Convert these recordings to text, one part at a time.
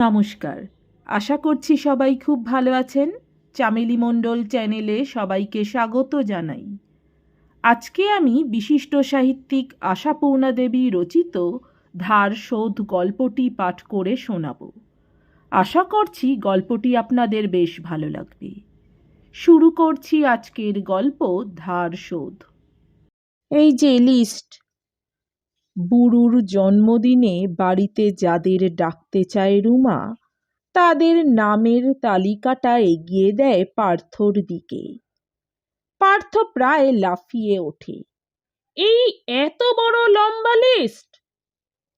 নমস্কার। আশা করছি সবাই খুব ভালো আছেন। চামেলি মণ্ডল চ্যানেলে সবাইকে স্বাগত জানাই। আজকে আমি বিশিষ্ট সাহিত্যিক আশাপূর্ণা দেবী রচিত ধার শোধ গল্পটি পাঠ করে শোনাব। আশা করছি গল্পটি আপনাদের বেশ ভালো লাগবে। শুরু করছি আজকের গল্প ধার শোধ। এই যে লিস্ট বুড়ুর জন্মদিনে বাড়িতে যাদের ডাকতে চায় রুমা, তাদের নামের তালিকাটা এগিয়ে দেয় পার্থর দিকে। পার্থ প্রায় লাফিয়ে ওঠে। এই এত বড় লম্বা লিস্ট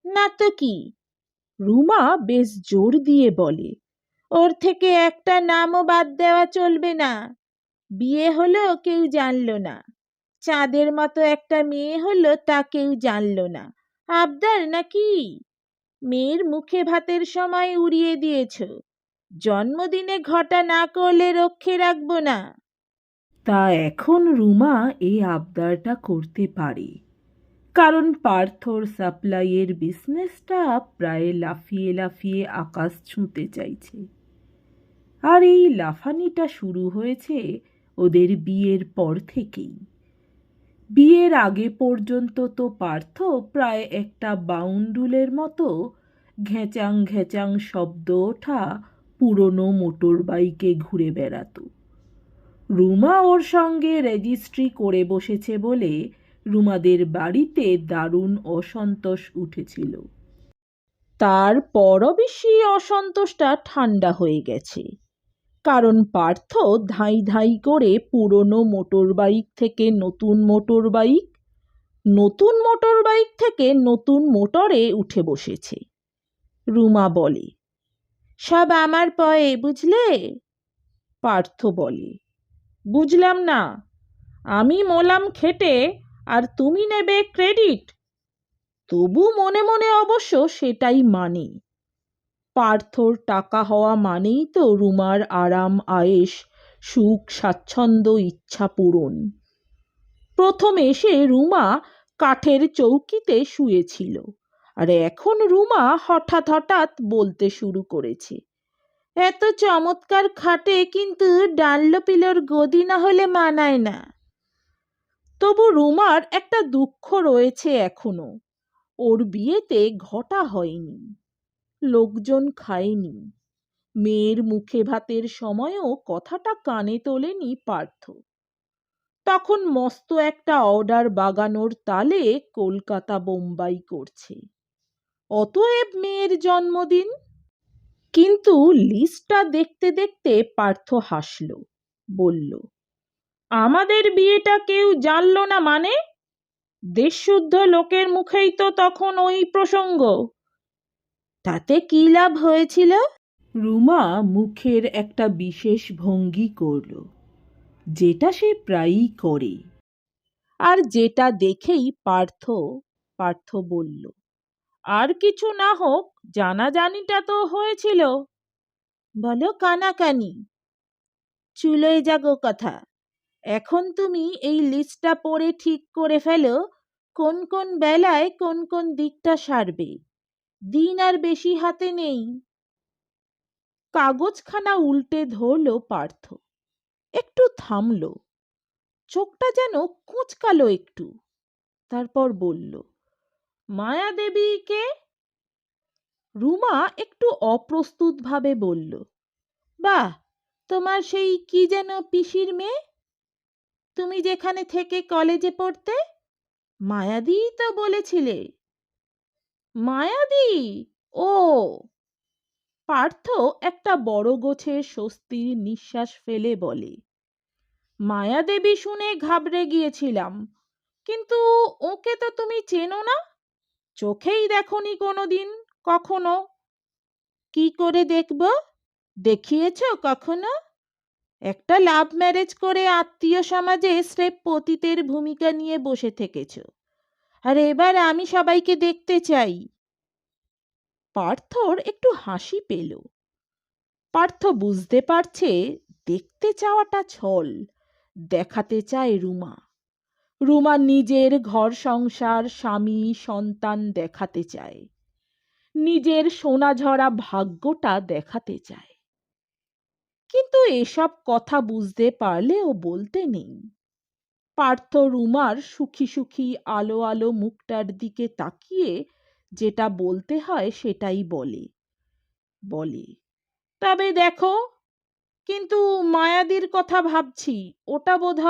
না তো কি? রুমা বেশ জোর দিয়ে বলে, ওর থেকে একটা নামও বাদ দেওয়া চলবে না। বিয়ে হলো কেউ জানলো না। চাঁদের মতো একটা মেয়ে হলো তা কেউ জানলো না। আবদার নাকি? মেয়ের মুখে ভাতের সময় উড়িয়ে দিয়েছ। জন্মদিনে ঘটা না করলে রক্ষে রাখব না। তা এখন রুমা এই আবদারটা করতে পারে। কারণ পার্থর সাপ্লাইয়ের বিজনেসটা প্রায় লাফিয়ে লাফিয়ে আকাশ ছুঁতে চাইছে। আর এই লাফানিটা শুরু হয়েছে ওদের বিয়ের পর থেকেই। বিয়ের আগে পর্যন্ত তো পার্থ প্রায় একটা বাউন্ডুলের মতো। ঘেঁচাং ঘেঁচাং শব্দ ওঠা পুরনো মোটর বাইকে ঘুরে বেড়াতো। রুমা ওর সঙ্গে রেজিস্ট্রি করে বসেছে বলে রুমাদের বাড়িতে দারুণ অসন্তোষ উঠেছিল। তারপরও বেশি অসন্তোষটা ঠান্ডা হয়ে গেছে। কারণ পার্থ ধাই ধাই করে পুরনো মোটর বাইক থেকে নতুন মোটর বাইক নতুন মোটর বাইক থেকে নতুন মোটরে উঠে বসেছে। রুমা বলে, সব আমার পয়ে, বুঝলে? পার্থ বলে, বুঝলাম না, আমি মোলাম খেটে আর তুমি নেবে ক্রেডিট। তবু মনে মনে অবশ্য সেটাই মানে। পার্থর টাকা হওয়া মানেই তো রুমার আরাম আয়েস সুখ, স্বাচ্ছন্দ্য, ইচ্ছা পূরণ। প্রথম এসে রুমা কাঠের চৌকিতে শুয়েছিল, আর এখন রুমা হঠাৎ হঠাৎ বলতে শুরু করেছে, এত চমৎকার খাটে কিন্তু ডানলোপিলোর গদি না হলে মানায় না। তবু রুমার একটা দুঃখ রয়েছে এখনও, ওর বিয়েতে ঘটা হয়নি। লোকজন খায়নি। মেয়ের মুখে ভাতের সময়ও কথাটা কানে তোলেনি পার্থ। তখন মস্ত একটা অর্ডার বাগানোর তালে কলকাতা বোম্বাই করছে। অতএব মেয়ের জন্মদিন? কিন্তু লিস্টটা দেখতে দেখতে পার্থ হাসল, বলল, আমাদের বিয়েটা কেউ জানলো না মানে? দেশশুদ্ধ লোকের মুখেই তো তখন ওই প্রসঙ্গ। তাতে কি লাভ হয়েছিল? রুমা মুখের একটা বিশেষ ভঙ্গি করল যেটা সে প্রায়ই করে। আর যেটা দেখেই পার্থ পার্থ বলল আর কিছু না হোক জানাজানিটা তো হয়েছিল। বলো কানাকানি। চুলোয় যাগো কথা। এখন তুমি এই লিস্টটা পড়ে ঠিক করে ফেলো কোন কোন বেলায় কোন কোন দিকটা সারবে। দিন আর বেশি হাতে নেই। কাগজখানা উল্টে ধরল পার্থ। একটু থামল। চোখটা যেন কুঁচকালো একটু। তারপর বলল, মায়া দেবীকে রুমা একটু অপ্রস্তুতভাবে বলল, বাহ, তোমার সেই কি যেন পিসির মেয়ে? তুমি যেখানে থেকে কলেজে পড়তে? মায়াদিই তো বলেছিলে। মায়াদি ও। পার্থ একটা বড় গোছের স্বস্তির নিঃশ্বাস ফেলে বলে মায়াদেবী শুনে ঘাবড়ে গিয়েছিলাম, কিন্তু ওকে তো তুমি চেনো না? চোখেই দেখনি কোনোদিন, কখনো। কি করে দেখব? দেখিয়েছ কখনো? একটা লাভ ম্যারেজ করে আত্মীয় সমাজে স্রেফ পতিতের ভূমিকা নিয়ে বসে থেকেছ। আর এবার আমি সবাইকে দেখতে চাই। পার্থর একটু হাসি পেল। পার্থ বুঝতে পারছে দেখতে চাওয়াটা ছল, দেখাতে চায় রুমা। রুমা নিজের ঘর সংসার, স্বামী, সন্তান দেখাতে চায়। নিজের সোনাঝরা ভাগ্যটা দেখাতে চায়। কিন্তু এসব কথা বুঝতে পারলে ও বলতে নেই। পার্থ রুমার সুখী সুখী আলো আলো মুখটার দিকে তাকিয়ে যেটা বলতে হয় সেটাই বলে। বলে, তবে দেখো, কিন্তু মায়াদির কথা ভাবছি, ওটা বোধ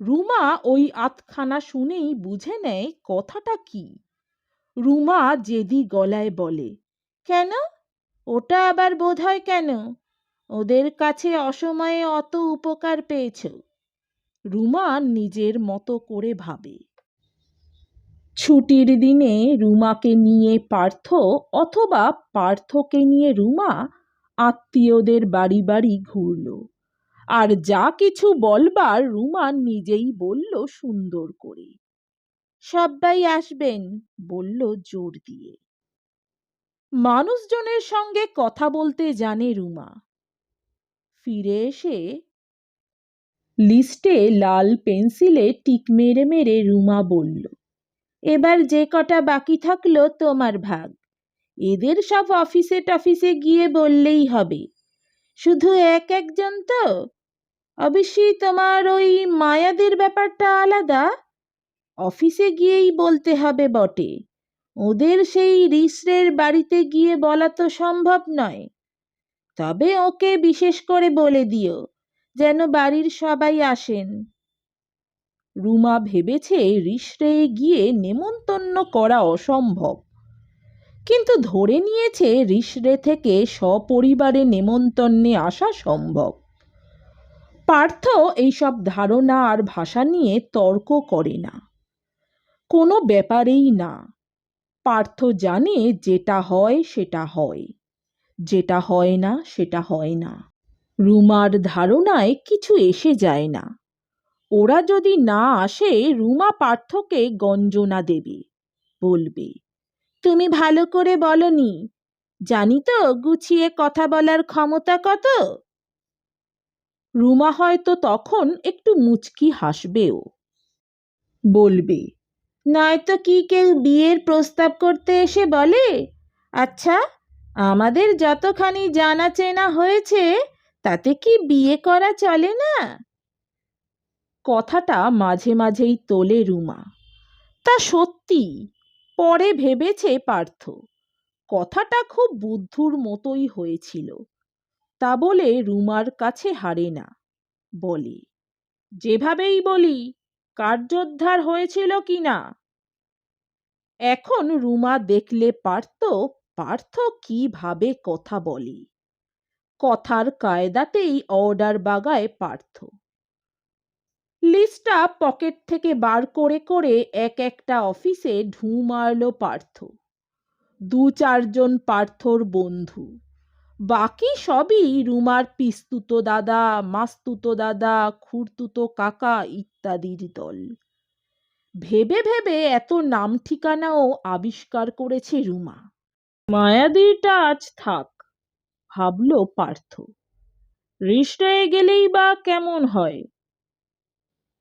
রুমা ওই আতখানা শুনেই বুঝে নেয় কথাটা কি। রুমা জেদি গলায় বলে, কেন? ওটা আবার বোধ হয় কেন? ওদের কাছে অসময়ে অত উপকার পেয়েছ। রুমা নিজের মতো করে ভাবে। ছুটির দিনে রুমাকে নিয়ে পার্থ অথবা পার্থকে নিয়ে রুমা আত্মীয়দের বাড়ি বাড়ি ঘুরল। আর যা কিছু বলবার রুমা নিজেই বলল সুন্দর করে। সবাই আসবেন, বলল জোর দিয়ে। মানুষজনের সঙ্গে কথা বলতে জানে রুমা। ফিরে এসে লিস্টে লাল পেন্সিলে টিক মেরে মেরে রুমা বলল, এবার যে কটা বাকি থাকল তোমার ভাগ। এদের সব অফিসে টফিসে গিয়ে বললেই হবে। শুধু এক একজন তো? অবশ্যই তোমার ওই মায়াদের ব্যাপারটা আলাদা? অফিসে গিয়েই বলতে হবে বটে। ওদের সেই রিসরের বাড়িতে গিয়ে বলা তো সম্ভব নয়। তবে ওকে বিশেষ করে বলে দিও। যেন বাড়ির সবাই আসেন। রুমা ভেবেছে রিসরে গিয়ে নেমন্তন্ন করা অসম্ভব। কিন্তু ধরে নিয়েছে রিসরে থেকে সপরিবারে নেমন্তন্নে আসা সম্ভব। পার্থ এইসব ধারণা আর ভাষা নিয়ে তর্ক করে না। কোনো ব্যাপারেই না। পার্থ জানে যেটা হয় সেটা হয়। যেটা হয় না সেটা হয় না। রুমার ধারণায় কিছু এসে যায় না। ওরা যদি না আসে, রুমা পার্থকে গঞ্জনা দেবে, বলবে, তুমি ভালো করে বলনি। জানি তো গুছিয়ে কথা বলার ক্ষমতা কত? রুমা হয়তো তখন একটু মুচকি হাসবেও। বলবে, নয়তো কি কেউ বিয়ের প্রস্তাব করতে এসে বলে? আচ্ছা আমাদের যতখানি জানা চেনা হয়েছে তাতে কি বিয়ে করা চলে না? কথাটা মাঝে মাঝেই তোলে রুমা। তা সত্যি, পরে ভেবেছে পার্থ। কথাটা খুব বুদ্ধুর মতোই হয়েছিল। তা বলে রুমার কাছে হারে না, বলে, যেভাবেই বলি, কার্যোদ্ধার হয়েছিল কি না? এখন রুমা দেখলে পারত পার্থ কীভাবে কথা বলে? কথার কায়দাতেই অর্ডার বাগায় পার্থ। লিস্টটা পকেট থেকে বার করে করে এক একটা অফিসে ঢু মারল পার্থ। দু চারজন পার্থর বন্ধু। বাকি সবই রুমার পিস্তুতো দাদা, মাস্তুতো দাদা, খুঁড়তুতো কাকা ইত্যাদির দল। ভেবে ভেবে এত নাম ঠিকানাও আবিষ্কার করেছে রুমা। মায়াদিটা আজ থাক। ভাবল পার্থ। রিসরায়ে গেলেই বা কেমন হয়?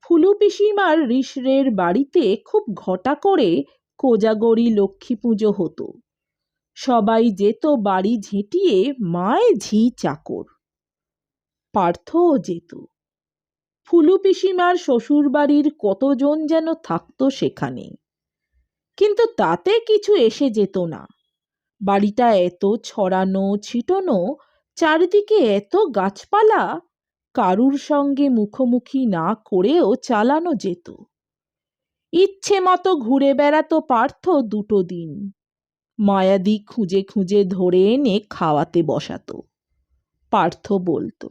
ফুলু পিসিমার রিসরের বাড়িতে খুব ঘটা করে কোজাগরি লক্ষ্মী পুজো হতো। সবাই যেত বাড়ি ঝেঁটিয়ে মায় ঝি চাকর। পার্থও যেত। ফুলু পিসিমার শ্বশুরবাড়ির কতজন যেন থাকতো সেখানে। কিন্তু তাতে কিছু এসে যেত না। বাড়িটা এত ছড়ানো, ছিটনো, চারিদিকে এত গাছপালা, কারুর সঙ্গে মুখোমুখি না করেও চালানো যেত। ইচ্ছে মতো ঘুরে বেড়াতো পার্থ দুটো দিন। মায়াদি খুঁজে খুঁজে ধরে এনে খাওয়াতে বসাতো। পার্থ বলতো,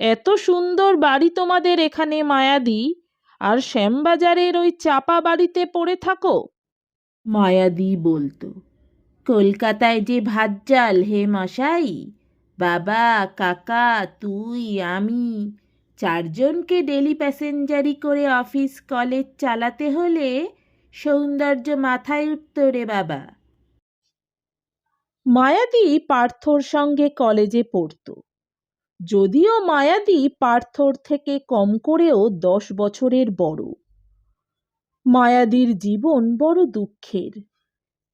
এত সুন্দর বাড়ি তোমাদের এখানে মায়াদি, আর শ্যামবাজারের ওই চাপা বাড়িতে পড়ে থাকো? মায়াদি বলতো কলকাতায় যে ভাত জাল হে মশাই। বাবা, কাকা, তুই, আমি। চারজনকে ডেলি প্যাসেঞ্জারি করে অফিস কলেজ চালাতে হলে সৌন্দর্য মাথায় উঠত রে বাবা। মায়াদি পার্থর সঙ্গে কলেজে পড়তো। যদিও মায়াদি পার্থর থেকে কম করেও দশ বছরের বড়। মায়াদির জীবন বড় দুঃখের।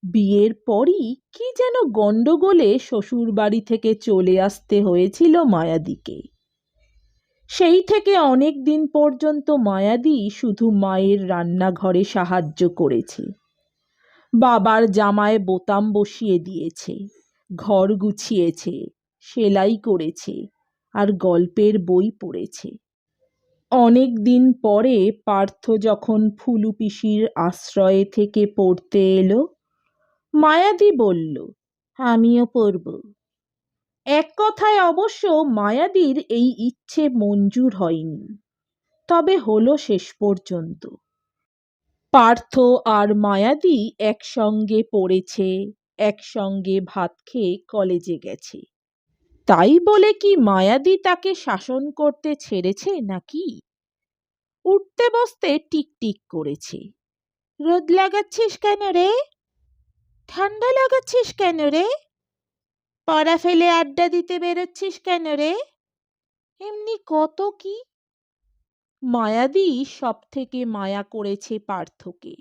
বিয়ের পরই কি যেন গণ্ডগোলে শ্বশুর বাড়ি থেকে চলে আসতে হয়েছিল মায়াদিকে। সেই থেকে অনেক দিন পর্যন্ত মায়াদি শুধু মায়ের রান্নাঘরে সাহায্য করেছে। বাবার জামায় বোতাম বসিয়ে দিয়েছে, ঘর গুছিয়েছে, সেলাই করেছে আর গল্পের বই পড়েছে। অনেক দিন পরে পার্থ যখন ফুলু পিসির আশ্রয়ে থেকে পড়তে এলো মায়াদি বলল, আমিও পড়ব। এক কথায় অবশ্য মায়াদির এই ইচ্ছে মঞ্জুর হয়নি, তবে হলো শেষ পর্যন্ত। পার্থ আর মায়াদি একসঙ্গে পড়েছে, একসঙ্গে ভাত খেয়ে কলেজে গেছে। তাই বলে কি মায়াদি তাকে শাসন করতে ছেড়েছে নাকি? উঠতে বসতে টিকটিক করেছে। রোদ লাগাচ্ছিস কেন রে? ঠান্ডা লাগাচ্ছিস কেন রে? পড়া ফেলে আড্ডা দিতে বেরোচ্ছিস কেন রে? এমনি কত কি? মায়াদি সব থেকে মায়া করেছে পার্থকে।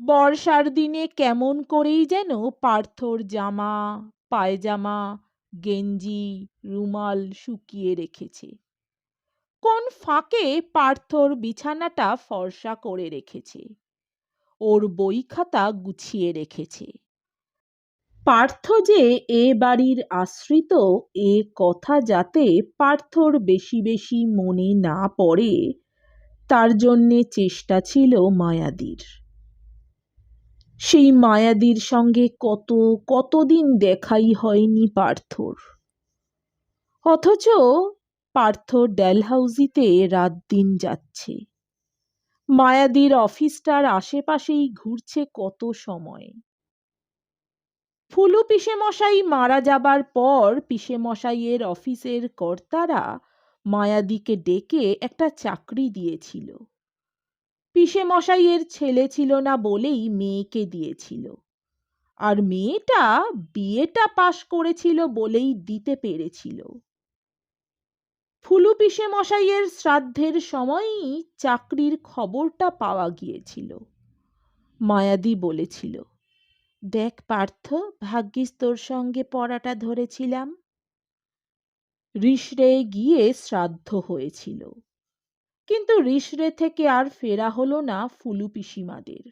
বর্ষার দিনে কেমন করেই যেন পার্থর জামা, পায়জামা, গেঞ্জি, রুমাল শুকিয়ে রেখেছে। কোন ফাঁকে পার্থর বিছানাটা ফর্সা করে রেখেছে। ওর বই খাতা গুছিয়ে রেখেছে। পার্থ যে এ বাড়ির আশ্রিত, এ কথা যাতে পার্থর বেশি বেশি মনে না পড়ে, তার জন্যে চেষ্টা ছিল মায়াদির। সেই মায়াদির সঙ্গে কত, কতদিন দেখাই হয়নি পার্থর। অথচ পার্থ ডেলহাউজিতে রাত দিন যাচ্ছে। মায়াদির অফিসটার আশেপাশেই ঘুরছে কত সময়। ফুলু পিসেমশাই মারা যাবার পর পিসেমশাইয়ের অফিসের কর্তারা মায়াদিকে ডেকে একটা চাকরি দিয়েছিল। পিসেমশাইয়ের ছেলে ছিল না বলেই মেয়েকে দিয়েছিল। আর মেয়েটা বিয়েটা পাশ করেছিল বলেই দিতে পেরেছিল। ফুলু পিসে মশাইয়ের শ্রাদ্ধের সময়ই চাকরির খবরটা পাওয়া গিয়েছিল। মায়াদি বলেছিল, দেখ পার্থ, ভাগ্যিস তোর সঙ্গে পড়াটা ধরেছিলাম। রিসরে গিয়ে শ্রাদ্ধ হয়েছিল। কিন্তু রিসরে থেকে আর ফেরা হলো না ফুলু পিসিমাদের।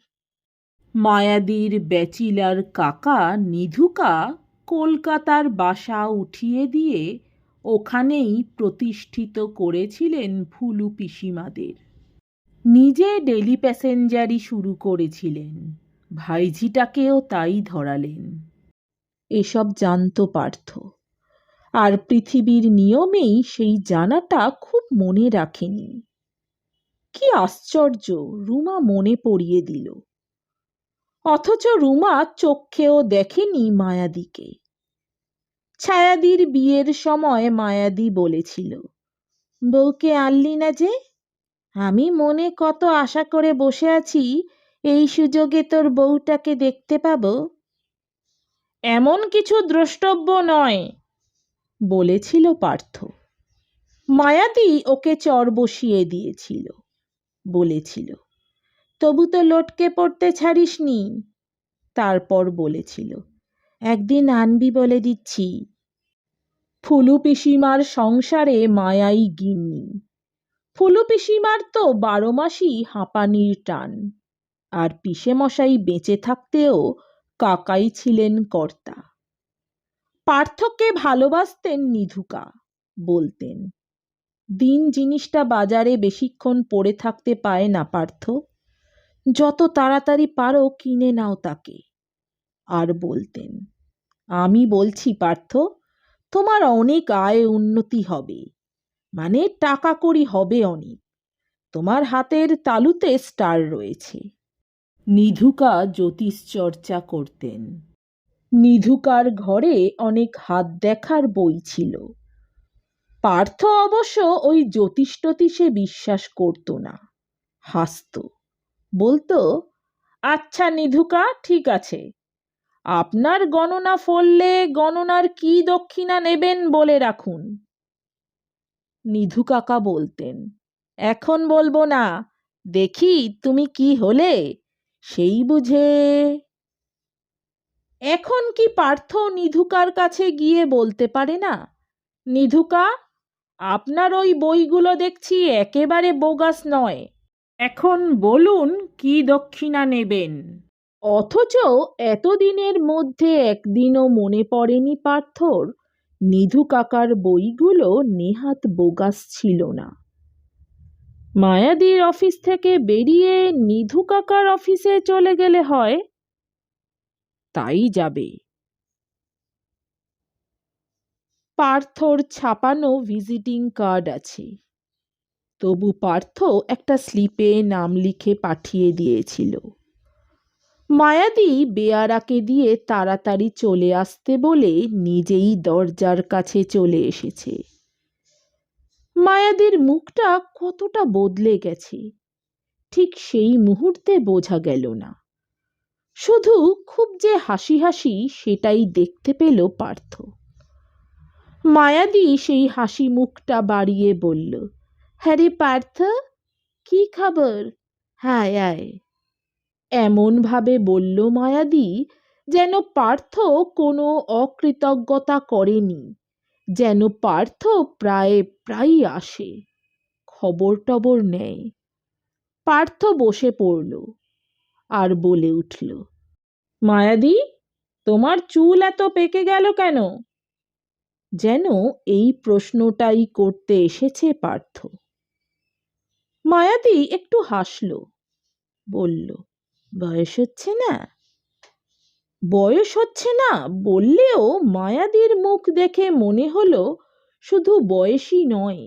মায়াদির ব্যাচিলার কাকা নিধুকা কলকাতার বাসা উঠিয়ে দিয়ে ওখানেই প্রতিষ্ঠিত করেছিলেন ফুলু পিসিমাদের। নিজে ডেলি প্যাসেঞ্জারি শুরু করেছিলেন। ভাইঝিটাকেও তাই ধরালেন। এসব জানত পার্থ। আর পৃথিবীর নিয়মেই সেই জানাটা খুব মনে রাখেনি। কি আশ্চর্য, রুমা মনে পড়িয়ে দিল। অথচ রুমা চক্ষেও দেখেনি মায়াদিকে। ছায়াদির বিয়ের সময় মায়াদি বলেছিল, বউকে আনলি না যে? আমি মনে কত আশা করে বসে আছি, এই সুযোগে তোর বউটাকে দেখতে পাবো? এমন কিছু দ্রষ্টব্য নয়, বলেছিল পার্থ। মায়াদি ওকে চর বসিয়ে দিয়েছিল, বলেছিল, তবু তো লটকে পড়তে ছাড়িসনি, তারপর বলেছিল একদিন আনবি বলে দিচ্ছি, ফুলু পিসিমার সংসারে মায়াই গিন্নি। ফুলু পিসিমার তো বারো মাসই হাঁপানির টান, আর পিসে মশাই বেঁচে থাকতেও কাকাই ছিলেন কর্তা। পার্থকে ভালোবাসতেন নিধুকা, বলতেন, দিন জিনিসটা বাজারে বেশিক্ষণ পড়ে থাকতে পায় না পার্থ, যত তাড়াতাড়ি পারো কিনে নাও তাকে। আর বলতেন, আমি বলছি, পার্থ, তোমার অনেক আয় উন্নতি হবে। মানে টাকা কড়ি হবে অনেক। তোমার হাতের তালুতে স্টার রয়েছে। নিধুকা জ্যোতিষ চর্চা করতেন। নিধুকার ঘরে অনেক হাত দেখার বই ছিল। পার্থ অবশ্য ওই জ্যোতিষ বিশ্বাস করত না। হাসত। বলতো আচ্ছা নিধুকা, ঠিক আছে। আপনার গণনা ফললে গণনার কি দক্ষিণা নেবেন বলে রাখুন। নিধু কাকা বলতেন, এখন বলব না, দেখি তুমি কি হলে, সেই বুঝে। এখন কি পার্থ নিধুকার কাছে গিয়ে বলতে পারে না? নিধুকা, আপনার ওই বইগুলো দেখছি একেবারে বোগাস নয়। এখন বলুন কি দক্ষিণা নেবেন? অথচ এতদিনের মধ্যে একদিনও মনে পড়েনি পার্থর। নিধু কাকার বইগুলো নেহাত বোগাস ছিল না। মায়াদির অফিস থেকে বেরিয়ে নিধু কাকার অফিসে চলে গেলে হয়। তাই যাবে। পার্থর ছাপানো ভিজিটিং কার্ড আছে। তবু পার্থ একটা স্লিপে নাম লিখে পাঠিয়ে দিয়েছিল। মায়াদি বেয়ারাকে দিয়ে তাড়াতাড়ি চলে আসতে বলে নিজেই দরজার কাছে চলে এসেছে। মায়াদির মুখটা কতটা বদলে গেছে, ঠিক সেই মুহূর্তে বোঝা গেল না। শুধু খুব যে হাসি হাসি সেটাই দেখতে পেল পার্থ। মায়াদি সেই হাসি মুখটা বাড়িয়ে বলল হ্যাঁ রে পার্থ, কি খবর? হায়, আয়। এমনভাবে বলল মায়াদি যেন পার্থ কোনো অকৃতজ্ঞতা করেনি, যেন পার্থ প্রায় প্রায়ই আসে খবর টবর নেয়। পার্থ বসে পড়ল আর বলে উঠল, মায়াদি, তোমার চুল এত পেকে গেল কেন? যেন এই প্রশ্নটাই করতে এসেছে পার্থ। মায়াদি একটু হাসল, বলল বয়স হচ্ছে না। বয়স হচ্ছে না বললেও মায়াদির মুখ দেখে মনে হলো শুধু বয়সই নয়,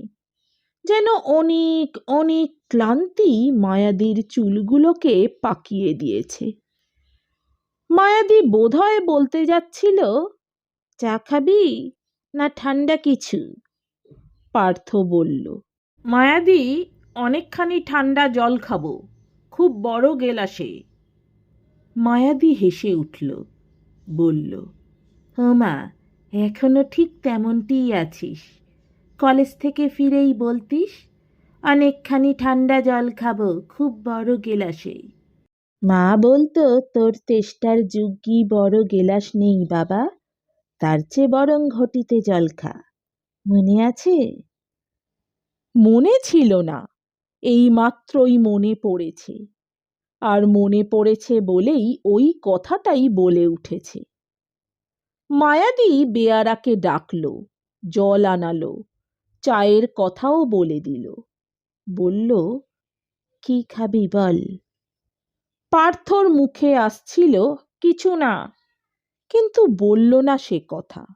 যেন অনেক অনেক ক্লান্তি মায়াদির চুলগুলোকে পাকিয়ে দিয়েছে। মায়াদি বোধহয় বলতে যাচ্ছিল, চা খাবি না ঠান্ডা কিছু? পার্থ বলল, মায়াদি, অনেকখানি ঠান্ডা জল খাব, খুব বড় গেলাসে। মায়াদি হেসে উঠল, বলল মা, এখনও ঠিক তেমনটিই আছিস। কলেজ থেকে ফিরেই বলতিস, অনেকখানি ঠান্ডা জল খাব, খুব বড় গেলাসে। মা বলতো, তোর তেষ্টার যুগি বড় গেলাস নেই বাবা, তার চেয়ে বরং ঘটিতে জল খা। মনে আছে? মনে ছিল না, এই মাত্রই মনে পড়েছে। আর মনে পড়েছে বলেই ওই কথাটাই বলে উঠেছে। মায়াদি বেয়ারাকে ডাকল, জল আনালো, চায়ের কথাও বলে দিল। বলল, কি খাবি বল? পার্থর মুখে আসছিল, কিছু না। কিন্তু বলল না সে কথা।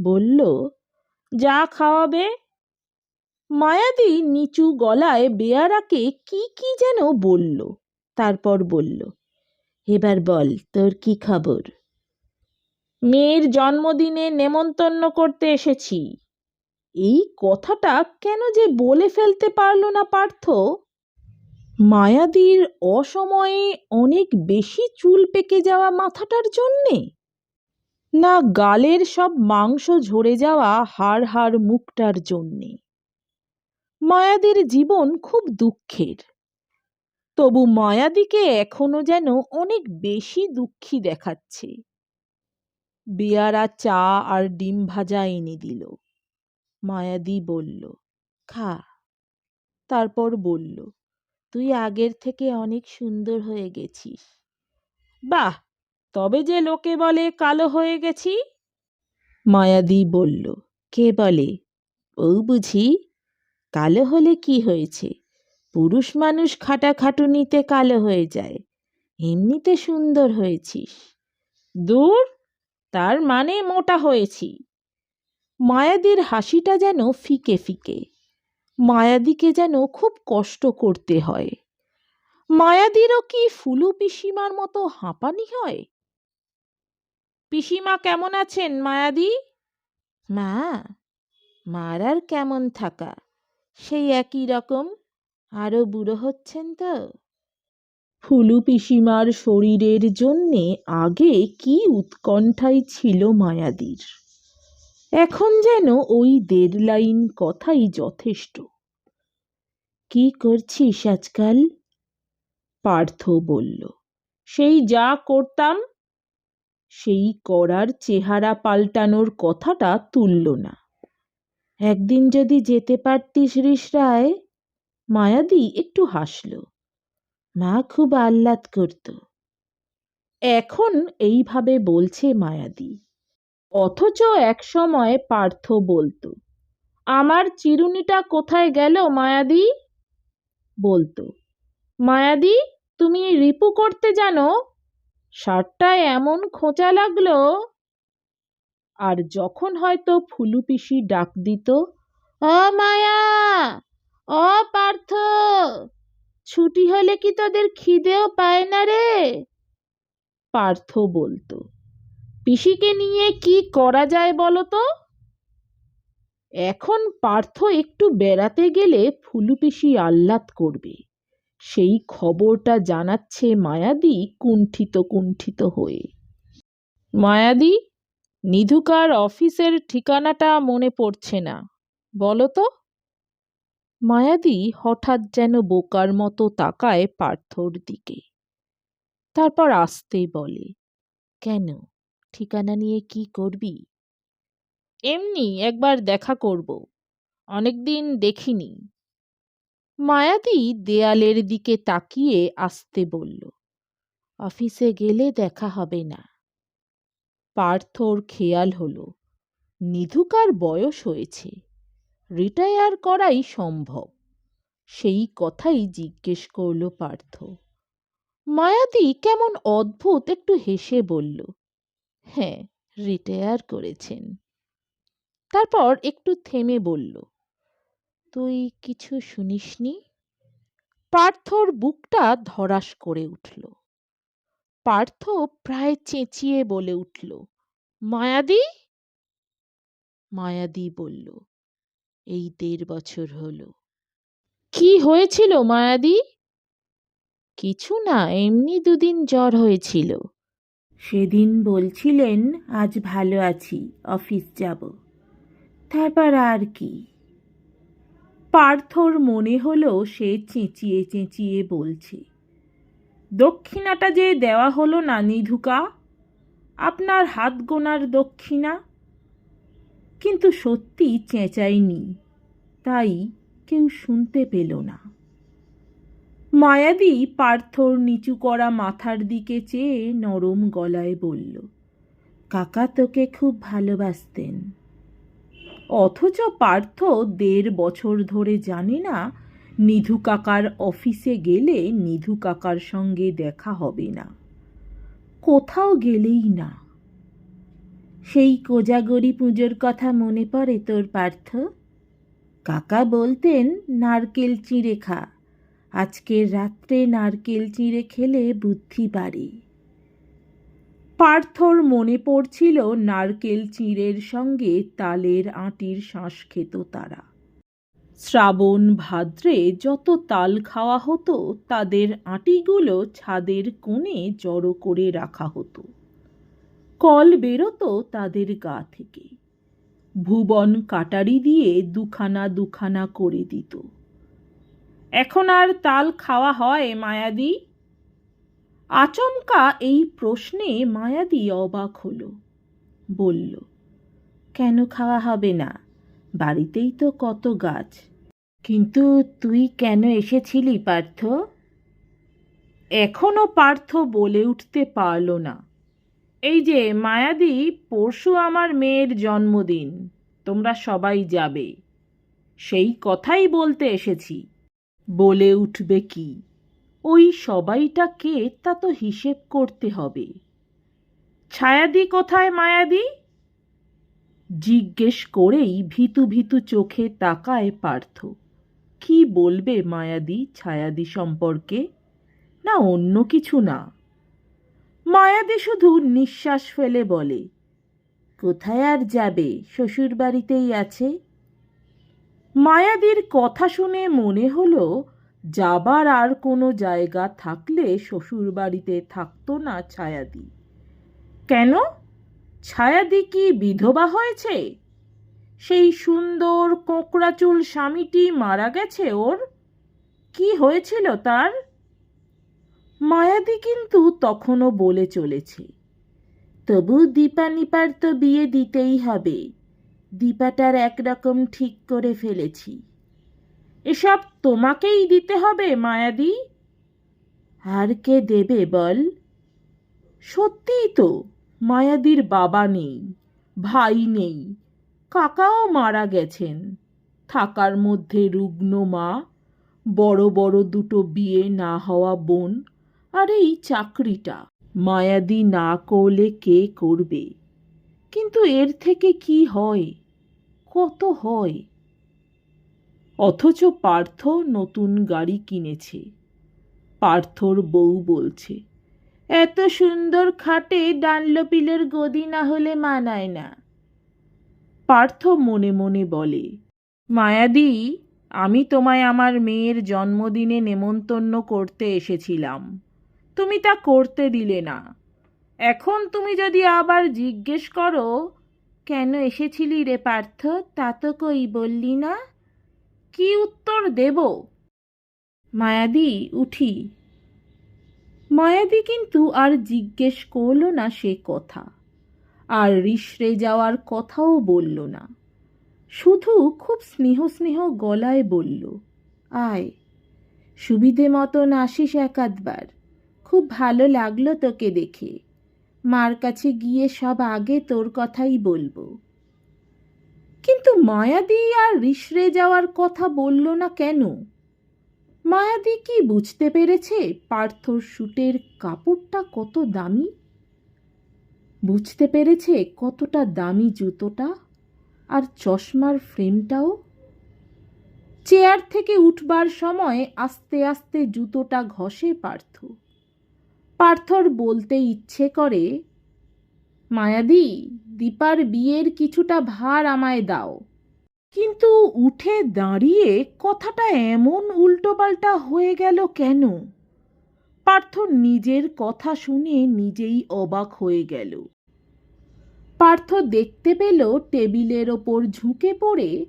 বলল, যা খাওয়াবে? মায়াদি নিচু গলায় বেয়ারাকে কি কি যেন বলল। তারপর বলল, এবার বল, তোর কি খবর? মেয়ের জন্মদিনে নেমন্তন্ন করতে এসেছি। এই কথাটা কেন যে বলে ফেলতে পারল না পার্থ? মায়াদির অসময়ে অনেক বেশি চুল পেকে যাওয়া মাথাটার জন্যে? না, গালের সব মাংস ঝরে যাওয়া হাড় হাড় মুখটার জন্যে। মায়াদের জীবন খুব দুঃখের। তবু মায়াদিকে এখনও যেন অনেক বেশি দুঃখী দেখাচ্ছে। বেয়ারা চা আর ডিম ভাজা এনে দিল। মায়াদি বলল, খা। তারপর বলল, তুই আগের থেকে অনেক সুন্দর হয়ে গেছিস। বাহ! তবে যে লোকে বলে কালো হয়ে গেছি? মায়াদি বলল, কে বলে? ও বুঝি, কালো হলে কি হয়েছে? পুরুষ মানুষ খাটাখাটুনিতে কালো হয়ে যায়। এমনিতে সুন্দর হয়েছিস। দূর, তার মানে মোটা হয়েছি। মায়াদির হাসিটা যেন ফিকে ফিকে। মায়াদিকে যেন খুব কষ্ট করতে হয়। মায়াদিরও কি ফুলু পিসিমার মতো হাঁপানি হয়? পিসিমা কেমন আছেন, মায়াদি? মা, মার আর কেমন থাকা? সেই একই রকম। আরও বুড়ো হচ্ছেন তো। ফুলু পিসিমার শরীরের জন্যে আগে কি উৎকণ্ঠাই ছিল মায়াদির। এখন যেন ওই দেড় লাইন কথাই যথেষ্ট। কি করছিস আজকাল? পার্থ বলল। সেই যা করতাম, সেই করার চেহারা পাল্টানোর কথাটা তুলল না। একদিন যদি যেতে পারতিস রিসরায় মায়াদি একটু হাসল। মা খুব আহ্লাদ করত। এখন এইভাবে বলছে মায়াদি। অথচ এক সময় পার্থ বলতো, আমার চিরুনিটা কোথায় গেল মায়াদি? বলতো, মায়াদি, তুমি রিপু করতে জানো? শার্টটায় এমন খোঁচা লাগল। আর যখন হয়তো ফুলু পিসি ডাক দিত অ মায়া ও পার্থ। ছুটি হলে কি তোদের খিদেও পায় না রে? পার্থ বলতো, পিসিকে নিয়ে কি করা যায় বলো তো? এখন পার্থ একটু বেড়াতে গেলে ফুলু পিসি আহ্লাদ করবে। সেই খবরটা জানাচ্ছে মায়াদি কুণ্ঠিত কুণ্ঠিত হয়ে। মায়াদি, নিধুকার অফিসের ঠিকানাটা মনে পড়ছে না, বলো তো? মায়াদি হঠাৎ যেন বোকার মতো তাকায় পার্থর দিকে। তারপর আসতে বলে, কেন? ঠিকানা নিয়ে কি করবি? এমনি একবার দেখা করব। অনেকদিন দেখিনি। মায়াদি দেয়ালের দিকে তাকিয়ে আসতে বলল, অফিসে গেলে দেখা হবে না। পার্থর খেয়াল হলো, নিধুকার বয়স হয়েছে। রিটায়ার করাই সম্ভব। সেই কথাই জিজ্ঞেস করল পার্থ। মায়াদি কেমন অদ্ভুত একটু হেসে বলল হ্যাঁ রিটায়ার করেছেন। তারপর একটু থেমে বলল, তুই কিছু শুনিসনি? পার্থর বুকটা ধরাস করে উঠল। পার্থ প্রায় চেঁচিয়ে বলে উঠল, মায়াদি? মায়াদি বলল এই দেড় বছর হলো। কি হয়েছিল মায়াদি? কিছু না এমনি দুদিন জ্বর হয়েছিল। সেদিন বলছিলেন আজ ভালো আছি অফিস যাব। তারপর আর কি? পার্থর মনে হলো সে চেঁচিয়ে চেঁচিয়ে বলছে দক্ষিণাটা যে দেওয়া হলো না নিধুকা আপনার হাত গোনার দক্ষিণা? কিন্তু সত্যি চেঁচাইনি তাই কেউ শুনতে পেল না। মায়াদি পার্থর নিচু করা মাথার দিকে চেয়ে নরম গলায় বলল, কাকা তোকে খুব ভালোবাসতেন। অথচ পার্থ দেড় বছর ধরে জানে না, নিধু কাকার অফিসে গেলে নিধু কাকার সঙ্গে দেখা হবে না। কোথাও গেলেই না। সেই কোজাগরি পুজোর কথা মনে পড়ে তোর পার্থ? কাকা বলতেন, নারকেল চিঁড়ে খা। আজকের রাত্রে নারকেল চিঁড়ে খেলে বুদ্ধি বাড়ে। পার্থর মনে পড়ছিল নারকেল চিঁড়ের সঙ্গে তালের আঁটির শ্বাস খেত তারা। শ্রাবণ ভাদ্রে যত তাল খাওয়া হতো, তাদের আঁটিগুলো ছাদের কোণে জড়ো করে রাখা হতো। কল বেরোতো তাদের গা থেকে। ভুবন কাটারি দিয়ে দুখানা দুখানা করে দিত। এখন আর তাল খাওয়া হয় মায়াদি? আচমকা এই প্রশ্নে মায়াদি অবাক হলো। বলল, কেন খাওয়া হবে না? বাড়িতেই তো কত গাছ। কিন্তু তুই কেন এসেছিলি, পার্থ? এখনও পার্থ বলে উঠতে পারল না। এই যে, মায়াদি, পরশু আমার মেয়ের জন্মদিন। তোমরা সবাই যাবে। সেই কথাই বলতে এসেছি। বলে উঠবে কি? ওই সবাইটা কে তা তো হিসেব করতে হবে। ছায়াদি কোথায়, মায়াদি? জিজ্ঞেস করেই ভীতু ভিতু চোখে তাকায় পার্থ। কি বলবে মায়াদি ছায়াদি সম্পর্কে? না, অন্য কিছু না। মায়াদি শুধু নিঃশ্বাস ফেলে বলে, কোথায় আর যাবে? শ্বশুর বাড়িতেই আছে? মায়াদির কথা শুনে মনে হলো, যাবার আর কোনো জায়গা থাকলে শ্বশুর বাড়িতে থাকতো না ছায়াদি। কেন? ছায়াদি কি বিধবা হয়েছে? সেই সুন্দর কোঁকড়াচুল স্বামীটি মারা গেছে ওর? কি হয়েছিল তার? মায়াদি কিন্তু তখনও বলে চলেছে, তবু দীপা নিপার তো বিয়ে দিতেই হবে। দীপাটার একরকম ঠিক করে ফেলেছি। এসব তোমাকেই দিতে হবে, মায়াদি। আর কে দেবে বল? সত্যিই তো, মায়াদির বাবা নেই, ভাই নেই, কাকাও মারা গেছেন। থাকার মধ্যে রুগ্ন মা, বড় বড় দুটো বিয়ে না হওয়া বোন আর এই চাকরিটা মায়াদি না করলে কে করবে? কিন্তু এর থেকে কি হয়? কত হয়? অথচ পার্থ নতুন গাড়ি কিনেছে। পার্থর বউ বলছে, এত সুন্দর খাটে ডানলপিলের গদি না হলে মানায় না। পার্থ মনে মনে বলে, মায়াদি, আমি তোমায় আমার মেয়ের জন্মদিনে নেমন্তন্ন করতে এসেছিলাম। তুমি তা করতে দিলে না। এখন তুমি যদি আবার জিজ্ঞেস করো, কেন এসেছিলি রে পার্থ? তা তো কই বললি না? কি উত্তর দেব? মায়াদি, উঠি। মায়াদি কিন্তু আর জিজ্ঞেস করল না সে কথা। আর রিসড়ে যাওয়ার কথাও বলল না। শুধু খুব স্নেহ স্নেহ গলায় বলল, আয়, সুবিধে মতন আসিস একাধবার। খুব ভালো লাগল তোকে দেখে। মার কাছে গিয়ে সব আগে তোর কথাই বলব। কিন্তু মায়াদি আর রিসড়ে যাওয়ার কথা বলল না কেন? মায়াদি কি বুঝতে পেরেছে পার্থর শুটের কাপড়টা কত দামি? বুঝতে পেরেছে কতটা দামি জুতোটা আর চশমার ফ্রেমটাও? চেয়ার থেকে উঠবার সময় আস্তে আস্তে জুতোটা ঘষে পার্থ। পার্থর বলতে ইচ্ছে করে, মায়াদি, দীপার বিয়ের কিছুটা ভার আমায় দাও। কিন্তু উঠে দাঁড়িয়ে কথাটা এমন উল্টোপাল্টা হয়ে গেল কেন? পার্থ নিজের কথা শুনে নিজেই অবাক হয়ে গেল। পার্থ দেখতে পেল টেবিলের ওপর ঝুঁকে পড়ে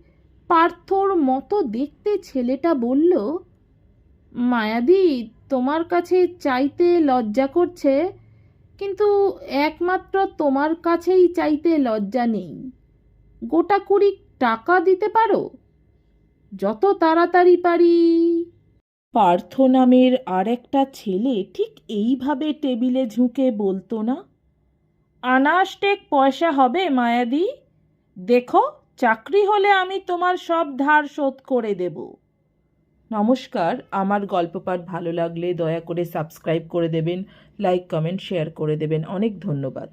পার্থর মতো দেখতে ছেলেটা বলল মায়াদি, তোমার কাছে চাইতে লজ্জা করছে, কিন্তু একমাত্র তোমার কাছেই চাইতে লজ্জা নেই। গোটা কুড়ি টাকা দিতে পারো? যত তাড়াতাড়ি পারি। পার্থ নামের আর একটা ছেলে ঠিক এইভাবে টেবিলে ঝুঁকে বলতো না। আনাস্টেক পয়সা হবে, মায়াদি। দেখো, চাকরি হলে আমি তোমার সব ধার শোধ করে দেব। নমস্কার, আমার গল্প পাঠ ভালো লাগলে দয়া করে সাবস্ক্রাইব করে দেবেন লাইক কমেন্ট শেয়ার করে দেবেন। অনেক ধন্যবাদ।